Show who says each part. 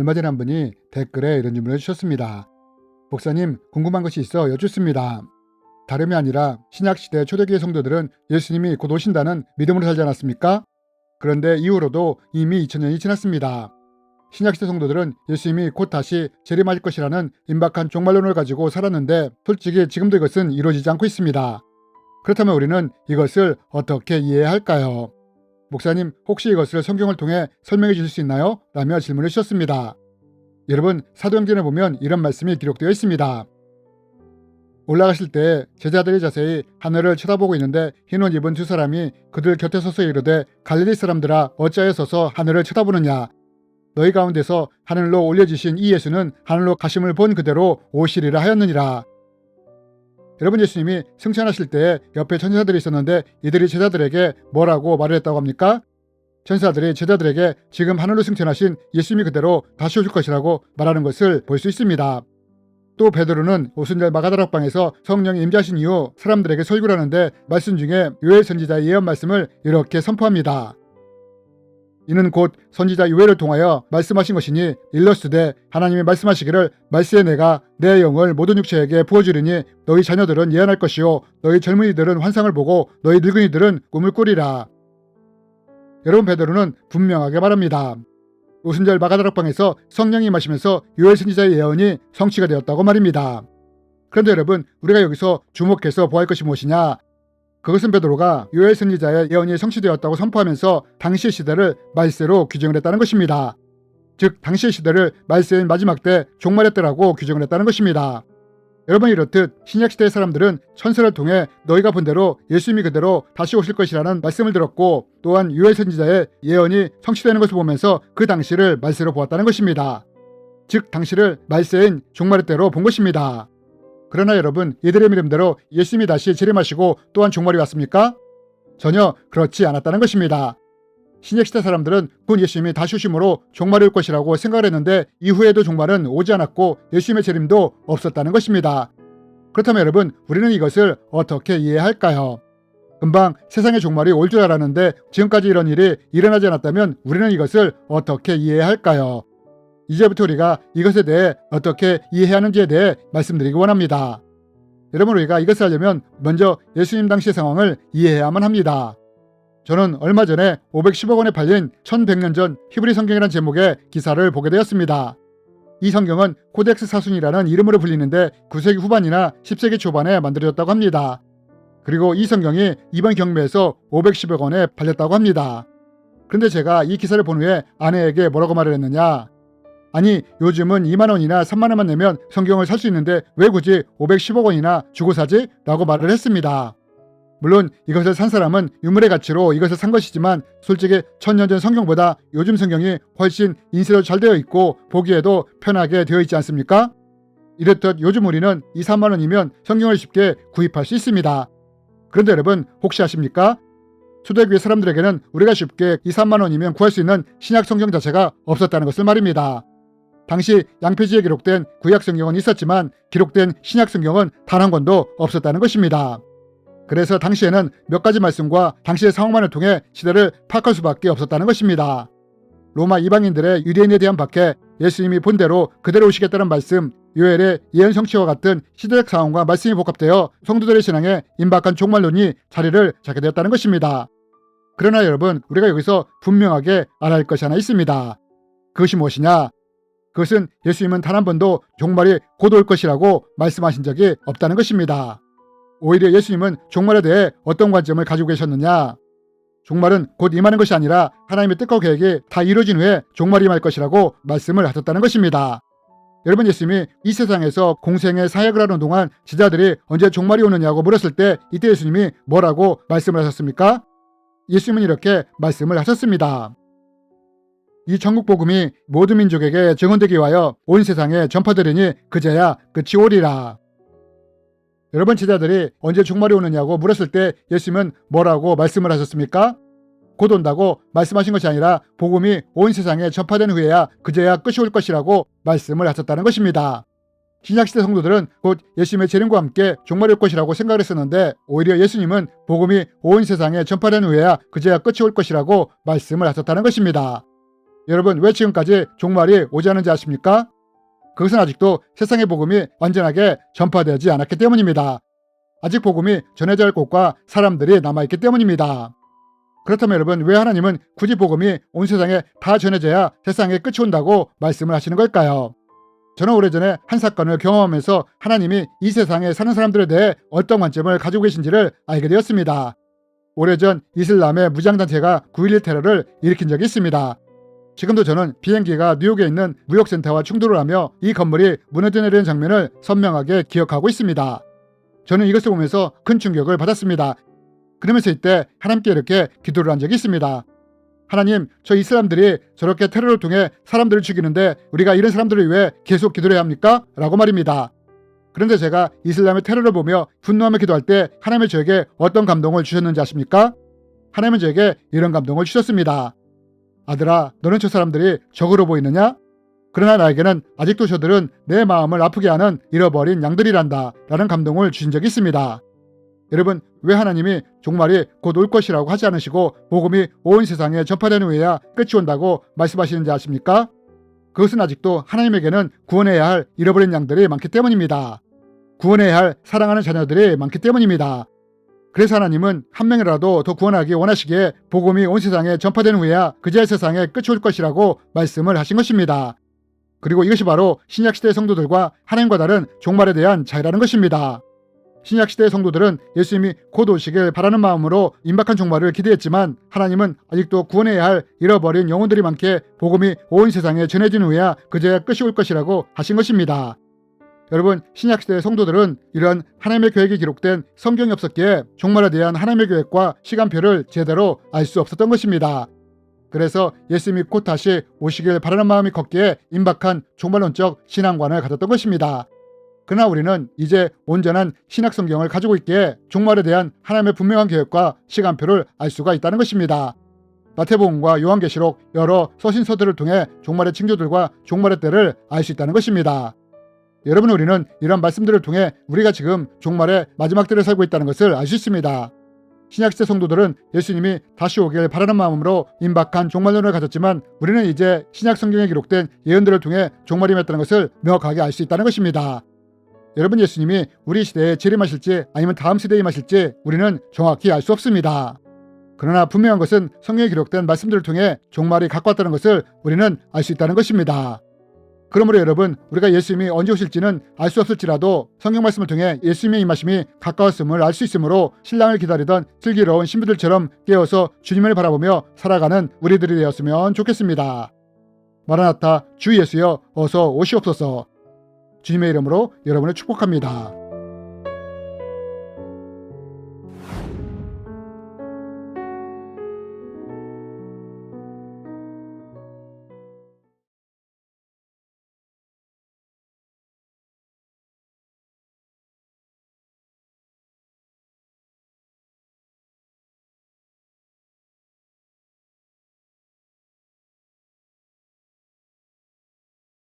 Speaker 1: 얼마 전에 한 분이 댓글에 이런 질문을 주셨습니다. 목사님, 궁금한 것이 있어 여쭙습니다. 다름이 아니라 신약시대 초대기의 성도들은 예수님이 곧 오신다는 믿음으로 살지 않았습니까? 그런데 이후로도 이미 2000년이 지났습니다. 신약시대 성도들은 예수님이 곧 다시 재림하실 것이라는 임박한 종말론을 가지고 살았는데 솔직히 지금도 이것은 이루어지지 않고 있습니다. 그렇다면 우리는 이것을 어떻게 이해해야 할까요? 목사님, 혹시 이것을 성경을 통해 설명해 주실 수 있나요? 라며 질문을 주셨습니다. 여러분, 사도행전에 보면 이런 말씀이 기록되어 있습니다. 올라가실 때 제자들이 자세히 하늘을 쳐다보고 있는데 흰 옷 입은 두 사람이 그들 곁에 서서 이르되 갈릴리 사람들아 어찌하여 서서 하늘을 쳐다보느냐 너희 가운데서 하늘로 올려지신 이 예수는 하늘로 가심을 본 그대로 오시리라 하였느니라 여러분 예수님이 승천하실 때 옆에 천사들이 있었는데 이들이 제자들에게 뭐라고 말을 했다고 합니까? 천사들이 제자들에게 지금 하늘로 승천하신 예수님이 그대로 다시 오실 것이라고 말하는 것을 볼 수 있습니다. 또 베드로는 오순절 마가다락방에서 성령이 임재하신 이후 사람들에게 설교를 하는데 말씀 중에 요엘 선지자의 예언 말씀을 이렇게 선포합니다. 이는 곧 선지자 요엘을 통하여 말씀하신 것이니 일러스되 하나님이 말씀하시기를 말세에 내가 내 영을 모든 육체에게 부어주리니 너희 자녀들은 예언할 것이요 너희 젊은이들은 환상을 보고 너희 늙은이들은 꿈을 꾸리라. 여러분 베드로는 분명하게 말합니다. 오순절 마가다락방에서 성령이 마시면서 요엘 선지자의 예언이 성취가 되었다고 말입니다. 그런데 여러분 우리가 여기서 주목해서 보아할 것이 무엇이냐? 그것은 베드로가 요엘 선지자의 예언이 성취되었다고 선포하면서 당시의 시대를 말세로 규정을 했다는 것입니다. 즉 당시의 시대를 말세인 마지막 때 종말의 때라고 규정을 했다는 것입니다. 여러분 이렇듯 신약시대의 사람들은 천사를 통해 너희가 본 대로 예수님이 그대로 다시 오실 것이라는 말씀을 들었고 또한 유엘 선지자의 예언이 성취되는 것을 보면서 그 당시를 말세로 보았다는 것입니다. 즉 당시를 말세인 종말의 때로 본 것입니다. 그러나 여러분 이들의 믿음대로 예수님이 다시 재림하시고 또한 종말이 왔습니까? 전혀 그렇지 않았다는 것입니다. 신약시대 사람들은 곧 예수님이 다시 오심으로 종말이 올 것이라고 생각을 했는데 이후에도 종말은 오지 않았고 예수님의 재림도 없었다는 것입니다. 그렇다면 여러분 우리는 이것을 어떻게 이해할까요? 금방 세상의 종말이 올 줄 알았는데 지금까지 이런 일이 일어나지 않았다면 우리는 이것을 어떻게 이해할까요? 이제부터 우리가 이것에 대해 어떻게 이해해야 하는지에 대해 말씀드리기 원합니다. 여러분 우리가 이것을 하려면 먼저 예수님 당시의 상황을 이해해야만 합니다. 저는 얼마 전에 510억 원에 팔린 1100년 전 히브리 성경이라는 제목의 기사를 보게 되었습니다. 이 성경은 코덱스 사순이라는 이름으로 불리는데 9세기 후반이나 10세기 초반에 만들어졌다고 합니다. 그리고 이 성경이 이번 경매에서 510억 원에 팔렸다고 합니다. 그런데 제가 이 기사를 본 후에 아내에게 뭐라고 말을 했느냐? 아니 요즘은 2만 원이나 3만 원만 내면 성경을 살 수 있는데 왜 굳이 510억 원이나 주고 사지? 라고 말을 했습니다. 물론 이것을 산 사람은 유물의 가치로 이것을 산 것이지만 솔직히 천년 전 성경보다 요즘 성경이 훨씬 인쇄도 잘 되어 있고 보기에도 편하게 되어 있지 않습니까? 이렇듯 요즘 우리는 2, 3만 원이면 성경을 쉽게 구입할 수 있습니다. 그런데 여러분 혹시 아십니까? 초대교회 사람들에게는 우리가 쉽게 2, 3만 원이면 구할 수 있는 신약 성경 자체가 없었다는 것을 말입니다. 당시 양표지에 기록된 구약 성경은 있었지만 기록된 신약 성경은 단 한 권도 없었다는 것입니다. 그래서 당시에는 몇 가지 말씀과 당시의 상황만을 통해 시대를 파악할 수밖에 없었다는 것입니다. 로마 이방인들의 유대인에 대한 박해, 예수님이 본대로 그대로 오시겠다는 말씀, 요엘의 예언 성취와 같은 시대적 상황과 말씀이 복합되어 성도들의 신앙에 임박한 종말론이 자리를 잡게 되었다는 것입니다. 그러나 여러분, 우리가 여기서 분명하게 알아야 할 것이 하나 있습니다. 그것이 무엇이냐? 그것은 예수님은 단 한 번도 종말이 곧 올 것이라고 말씀하신 적이 없다는 것입니다. 오히려 예수님은 종말에 대해 어떤 관점을 가지고 계셨느냐? 종말은 곧 임하는 것이 아니라 하나님의 뜻과 계획이 다 이루어진 후에 종말이 임할 것이라고 말씀을 하셨다는 것입니다. 여러분 예수님이 이 세상에서 공생의 사역을 하는 동안 제자들이 언제 종말이 오느냐고 물었을 때 이때 예수님이 뭐라고 말씀을 하셨습니까? 예수님은 이렇게 말씀을 하셨습니다. 이 전국 복음이 모든 민족에게 증언되기 위하여 온 세상에 전파되리니 그제야 끝이 오리라. 여러분 제자들이 언제 종말이 오느냐고 물었을 때 예수님은 뭐라고 말씀을 하셨습니까? 곧 온다고 말씀하신 것이 아니라 복음이 온 세상에 전파된 후에야 그제야 끝이 올 것이라고 말씀을 하셨다는 것입니다. 신약시대 성도들은 곧 예수님의 재림과 함께 종말이 올 것이라고 생각을 했었는데 오히려 예수님은 복음이 온 세상에 전파된 후에야 그제야 끝이 올 것이라고 말씀을 하셨다는 것입니다. 여러분 왜 지금까지 종말이 오지 않은지 아십니까? 그것은 아직도 세상의 복음이 완전하게 전파되지 않았기 때문입니다. 아직 복음이 전해져야 할 곳과 사람들이 남아있기 때문입니다. 그렇다면 여러분 왜 하나님은 굳이 복음이 온 세상에 다 전해져야 세상에 끝이 온다고 말씀을 하시는 걸까요? 저는 오래전에 한 사건을 경험하면서 하나님이 이 세상에 사는 사람들에 대해 어떤 관점을 가지고 계신지를 알게 되었습니다. 오래전 이슬람의 무장단체가 9.11 테러를 일으킨 적이 있습니다. 지금도 저는 비행기가 뉴욕에 있는 무역센터와 충돌을 하며 이 건물이 무너져 내리는 장면을 선명하게 기억하고 있습니다. 저는 이것을 보면서 큰 충격을 받았습니다. 그러면서 이때 하나님께 이렇게 기도를 한 적이 있습니다. 하나님, 저 이 사람들이 저렇게 테러를 통해 사람들을 죽이는데 우리가 이런 사람들을 위해 계속 기도해야 합니까? 라고 말입니다. 그런데 제가 이슬람의 테러를 보며 분노하며 기도할 때 하나님이 저에게 어떤 감동을 주셨는지 아십니까? 하나님은 저에게 이런 감동을 주셨습니다. 아들아, 너는 저 사람들이 적으로 보이느냐? 그러나 나에게는 아직도 저들은 내 마음을 아프게 하는 잃어버린 양들이란다. 라는 감동을 주신 적이 있습니다. 여러분, 왜 하나님이 종말이 곧 올 것이라고 하지 않으시고 복음이 온 세상에 전파되는 후에야 끝이 온다고 말씀하시는지 아십니까? 그것은 아직도 하나님에게는 구원해야 할 잃어버린 양들이 많기 때문입니다. 구원해야 할 사랑하는 자녀들이 많기 때문입니다. 그래서 하나님은 한 명이라도 더 구원하기 원하시기에 복음이 온 세상에 전파된 후에야 그제야 세상에 끝이 올 것이라고 말씀을 하신 것입니다. 그리고 이것이 바로 신약시대 성도들과 하나님과 다른 종말에 대한 차이라는 것입니다. 신약시대 성도들은 예수님이 곧 오시길 바라는 마음으로 임박한 종말을 기대했지만 하나님은 아직도 구원해야 할 잃어버린 영혼들이 많게 복음이 온 세상에 전해진 후에야 그제야 끝이 올 것이라고 하신 것입니다. 여러분 신약시대 성도들은 이런 하나님의 계획이 기록된 성경이 없었기에 종말에 대한 하나님의 계획과 시간표를 제대로 알 수 없었던 것입니다. 그래서 예수님이 곧 다시 오시길 바라는 마음이 컸기에 임박한 종말론적 신앙관을 가졌던 것입니다. 그러나 우리는 이제 온전한 신약 성경을 가지고 있기에 종말에 대한 하나님의 분명한 계획과 시간표를 알 수가 있다는 것입니다. 마태복음과 요한계시록 여러 서신서들을 통해 종말의 징조들과 종말의 때를 알 수 있다는 것입니다. 여러분 우리는 이런 말씀들을 통해 우리가 지금 종말의 마지막 때를 살고 있다는 것을 알 수 있습니다. 신약시대 성도들은 예수님이 다시 오길 바라는 마음으로 임박한 종말론을 가졌지만 우리는 이제 신약 성경에 기록된 예언들을 통해 종말이 맺다는 것을 명확하게 알 수 있다는 것입니다. 여러분 예수님이 우리 시대에 재림하실지 아니면 다음 세대에 임하실지 우리는 정확히 알 수 없습니다. 그러나 분명한 것은 성경에 기록된 말씀들을 통해 종말이 가까웠다는 것을 우리는 알 수 있다는 것입니다. 그러므로 여러분 우리가 예수님이 언제 오실지는 알 수 없을지라도 성경 말씀을 통해 예수님의 임하심이 가까웠음을 알 수 있으므로 신랑을 기다리던 슬기로운 신부들처럼 깨어서 주님을 바라보며 살아가는 우리들이 되었으면 좋겠습니다. 마라나타 주 예수여 어서 오시옵소서 주님의 이름으로 여러분을 축복합니다.